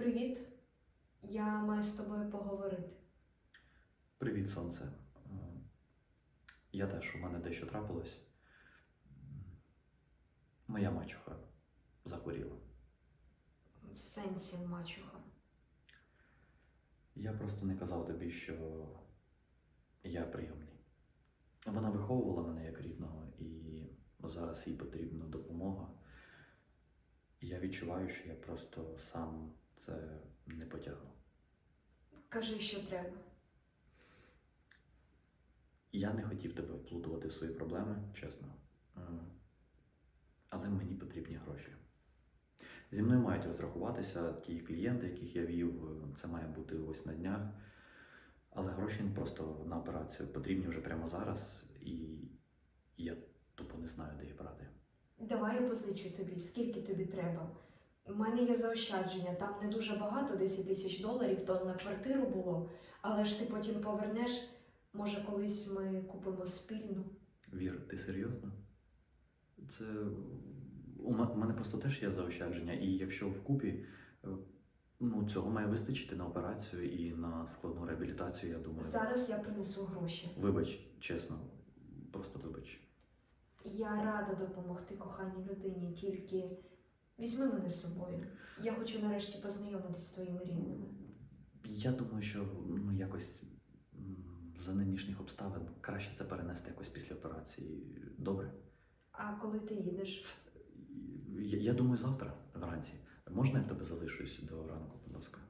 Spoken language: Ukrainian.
Привіт. Я маю з тобою поговорити. Привіт, сонце. Е, Я теж, у мене дещо трапилось. Моя мачуха захворіла. В сенсі, мачуха. Я просто не казав тобі, що я прийомний. Вона виховувала мене як рідного, і зараз їй потрібна допомога. І я відчуваю, що я просто сам це не потягну. Кажи, що треба. Я не хотів тебе вплутувати в свої проблеми, чесно. Е, Але мені потрібні гроші. Зі мною мають розрахуватися ті клієнти, яких я вів. е, Це має бути ось на днях. Але гроші просто на операцію потрібні вже прямо зараз, і я тупо не знаю, де їх брати. Давай я позичу тобі, скільки тобі треба. У мене є заощадження, там не дуже багато, 10 тисяч доларів, то на квартиру було, але ж ти потім повернеш, може, колись ми купимо спільну. Вір, ти серйозно? Це у мене просто теж є заощадження, і якщо вкупі, е, ну цього має вистачити на операцію і на складну реабілітацію, я думаю. Зараз я принесу гроші. Вибач, чесно, просто вибач. Я рада допомогти коханій людині, тільки візьми мене з собою. Я хочу нарешті познайомитись з твоїми рідними. Я думаю, що ну якось м, за нинішніх обставин краще це перенести якось після операції. Добре? А коли ти їдеш? Я, я думаю, завтра вранці. Можна я в тебе залишусь до ранку, будь ласка?